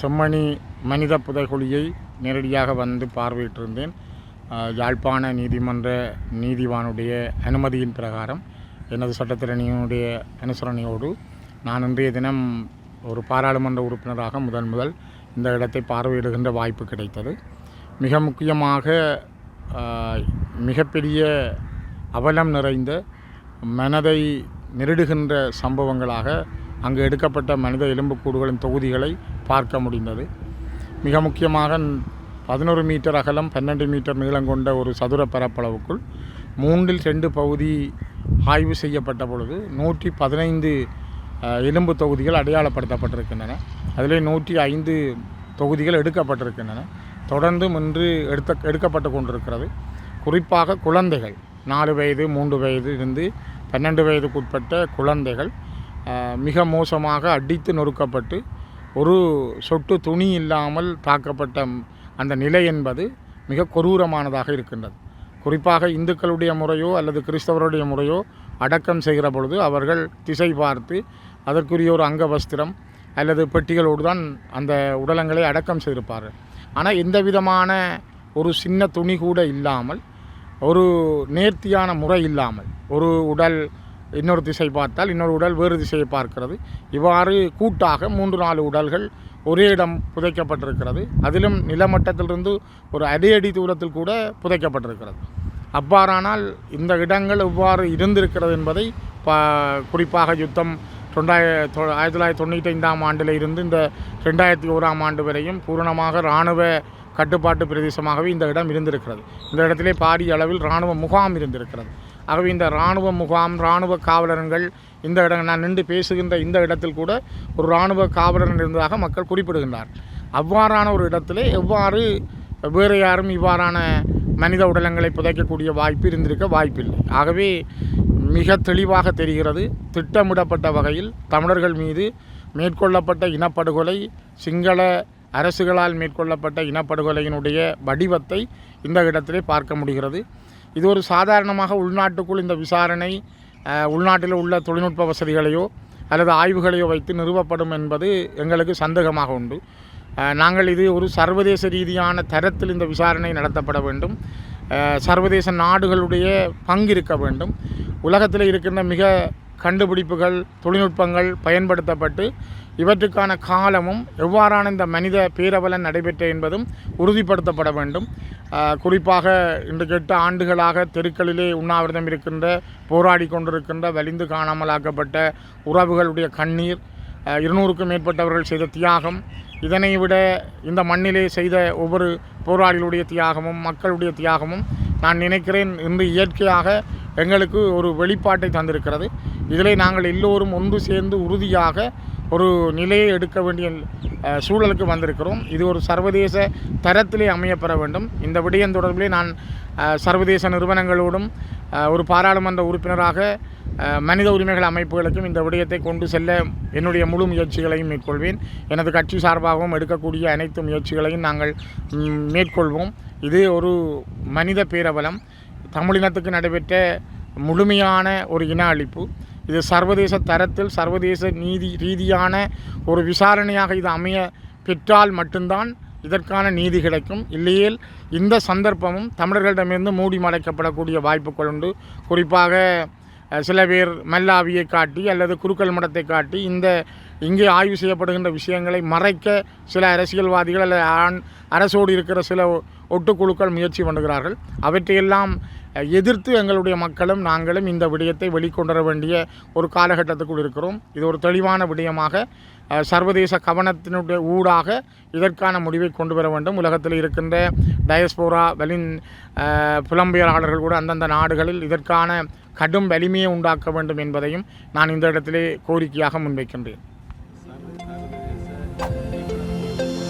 செம்மணி மனித புதைகுழியை நேரடியாக வந்து பார்வையிட்டிருந்தேன். யாழ்ப்பாண நீதிமன்ற நீதிவானுடைய அனுமதியின் பிரகாரம் எனது சட்டத்திறனியினுடைய அனுசரணையோடு நான் இன்றைய தினம் ஒரு பாராளுமன்ற உறுப்பினராக முதன் முதல் இந்த இடத்தை பார்வையிடுகின்ற வாய்ப்பு கிடைத்தது. மிக முக்கியமாக மிகப்பெரிய அவலம் நிறைந்த மனதை நெருடுகின்ற சம்பவங்களாக அங்கு எடுக்கப்பட்ட மனித எலும்புக்கூடுகளின் தொகுதிகளை பார்க்க முடிந்தது. மிக முக்கியமாக பதினோரு மீட்டர் அகலம் பன்னெண்டு மீட்டர் நீளம் கொண்ட ஒரு சதுர பரப்பளவுக்குள் மூன்றில் ரெண்டு பகுதி ஆய்வு செய்யப்பட்ட பொழுது நூற்றி பதினைந்து எலும்பு தொகுதிகள் அடையாளப்படுத்தப்பட்டிருக்கின்றன. அதிலே நூற்றி ஐந்து தொகுதிகள் எடுக்கப்பட்டிருக்கின்றன. தொடர்ந்து இன்று எடுத்த எடுக்கப்பட்டு கொண்டிருக்கிறது. குறிப்பாக குழந்தைகள் நாலு வயது மூன்று வயது இருந்து பன்னெண்டு வயதுக்குட்பட்ட குழந்தைகள் மிக மோசமாக அடித்து நொறுக்கப்பட்டு ஒரு சொட்டு துணி இல்லாமல் தாக்கப்பட்ட அந்த நிலை என்பது மிக கொரூரமானதாக இருக்கின்றது. குறிப்பாக இந்துக்களுடைய முறையோ அல்லது கிறிஸ்தவருடைய முறையோ அடக்கம் செய்கிற பொழுது அவர்கள் திசை பார்த்து அதற்குரிய ஒரு அங்கவஸ்திரம் அல்லது பெட்டிகளோடு தான் அந்த உடலங்களை அடக்கம் செய்திருப்பார்கள். ஆனால் எந்த விதமான ஒரு சின்ன துணி கூட இல்லாமல் ஒரு நேர்த்தியான முறை இல்லாமல் ஒரு உடல் இன்னொரு திசை பார்த்தால் இன்னொரு உடல் வேறு திசையை பார்க்கிறது. இவ்வாறு கூட்டாக மூன்று நாலு உடல்கள் ஒரே இடம் புதைக்கப்பட்டிருக்கிறது. அதிலும் நிலமட்டத்திலிருந்து ஒரு அடி அடி தூரத்தில் கூட புதைக்கப்பட்டிருக்கிறது. அவ்வாறானால் இந்த இடங்கள் இவ்வாறு இருந்திருக்கிறது என்பதை ப குறிப்பாக யுத்தம் தொண்டாய தொ ஆயிரத்தி தொள்ளாயிரத்தி தொண்ணூற்றி ஐந்தாம் ஆண்டில் இருந்து இந்த ரெண்டாயிரத்தி ஓராம் ஆண்டு வரையும் பூரணமாக இராணுவ கட்டுப்பாட்டு பிரதேசமாகவே இந்த இடம் இருந்திருக்கிறது. இந்த இடத்திலே பாரிய அளவில் இராணுவ முகாம் இருந்திருக்கிறது. ஆகவே இந்த இராணுவ முகாம் இராணுவ காவலர்கள் இந்த இடம் நான் நின்று பேசுகின்ற இந்த இடத்தில் கூட ஒரு இராணுவ காவலர் இருந்ததாக மக்கள் குறிப்பிடுகின்றார். அவ்வாறான ஒரு இடத்திலே எவ்வாறு வேறு யாரும் இவ்வாறான மனித உடலங்களை புதைக்கக்கூடிய வாய்ப்பு இருந்திருக்க வாய்ப்பில்லை. ஆகவே மிக தெளிவாக தெரிகிறது திட்டமிடப்பட்ட வகையில் தமிழர்கள் மீது மேற்கொள்ளப்பட்ட இனப்படுகொலை சிங்கள அரசுகளால் மேற்கொள்ளப்பட்ட இனப்படுகொலையினுடைய வடிவத்தை இந்த இடத்திலே பார்க்க முடிகிறது. இது ஒரு சாதாரணமாக உள்நாட்டுக்குள் இந்த விசாரணை உள்நாட்டில் உள்ள தொழில்நுட்ப வசதிகளையோ அல்லது ஆய்வுகளையோ வைத்து நிறுவப்படும் என்பது எங்களுக்கு சந்தேகமாக உண்டு. நாங்கள் இது ஒரு சர்வதேச ரீதியான தரத்தில் இந்த விசாரணை நடத்தப்பட வேண்டும். சர்வதேச நாடுகளுடைய பங்கு இருக்க வேண்டும். உலகத்தில் இருக்கின்ற மிக கண்டுபிடிப்புகள் தொழில்நுட்பங்கள் பயன்படுத்தப்பட்டு இவற்றுக்கான காலமும் எவ்வாறான இந்த மனித பேரவலன் நடைபெற்ற என்பதும் உறுதிப்படுத்தப்பட வேண்டும். குறிப்பாக இன்றைக்கு எட்டு ஆண்டுகளாக தெருக்களிலே உண்ணாவிரதம் இருக்கின்ற போராடி கொண்டிருக்கின்ற வலிந்து காணாமலாக்கப்பட்ட உறவுகளுடைய கண்ணீர் இருநூறுக்கும் மேற்பட்டவர்கள் செய்த தியாகம் இதனை விட இந்த மண்ணிலே செய்த ஒவ்வொரு போராளிகளுடைய தியாகமும் மக்களுடைய தியாகமும் நான் நினைக்கிறேன் இன்று இயற்கையாக எங்களுக்கு ஒரு வெளிப்பாட்டை தந்திருக்கிறது. இதிலே நாங்கள் எல்லோரும் ஒன்று சேர்ந்து உறுதியாக ஒரு நிலையை எடுக்க வேண்டிய சூழலுக்கு வந்திருக்கிறோம். இது ஒரு சர்வதேச தரத்திலே அமையப்பெற வேண்டும். இந்த விடயம் தொடர்பிலே நான் சர்வதேச நிறுவனங்களோடும் ஒரு பாராளுமன்ற உறுப்பினராக மனித உரிமைகள் அமைப்புகளுக்கும் இந்த விடயத்தை கொண்டு செல்ல என்னுடைய முழு முயற்சிகளையும் மேற்கொள்வேன். எனது கட்சி சார்பாகவும் எடுக்கக்கூடிய அனைத்து முயற்சிகளையும் நாங்கள் மேற்கொள்வோம். இது ஒரு மனித பேரபலம் தமிழினத்துக்கு நடைபெற்ற முழுமையான ஒரு இன அழிப்பு. இது சர்வதேச தரத்தில் சர்வதேச நீதி ரீதியான ஒரு விசாரணையாக இது அமைய பெற்றால் மட்டும்தான் இதற்கான நீதி கிடைக்கும். இல்லையேல் இந்த சந்தர்ப்பமும் தமிழர்களிடமிருந்து மூடி மறைக்கப்படக்கூடிய வாய்ப்புகள் உண்டு. குறிப்பாக சில பேர் மல்லாவியை காட்டி அல்லது குருக்கள் மடத்தை காட்டி இந்த இங்கே ஆய்வு செய்யப்படுகின்ற விஷயங்களை மறைக்க சில அரசியல்வாதிகள் அல்லது ஆண் அரசோடு இருக்கிற சில ஒட்டுக்குழுக்கள் முயற்சி பண்ணுகிறார்கள். அவற்றையெல்லாம் எதிர்த்து எங்களுடைய மக்களும் நாங்களும் இந்த விடயத்தை வெளிக்கொண்டர வேண்டிய ஒரு காலகட்டத்துக்குள் இருக்கிறோம். இது ஒரு தெளிவான விடயமாக சர்வதேச கவனத்தினுடைய ஊடாக இதற்கான முடிவை கொண்டு வர வேண்டும். உலகத்தில் இருக்கின்ற டயஸ்போரா வெளின் புலம்பெயலாளர்கள் கூட அந்தந்த நாடுகளில் இதற்கான கடும் வலிமையை உண்டாக்க வேண்டும் என்பதையும் நான் இந்த இடத்திலே கோரிக்கையாக முன்வைக்கின்றேன். Sen de, sen de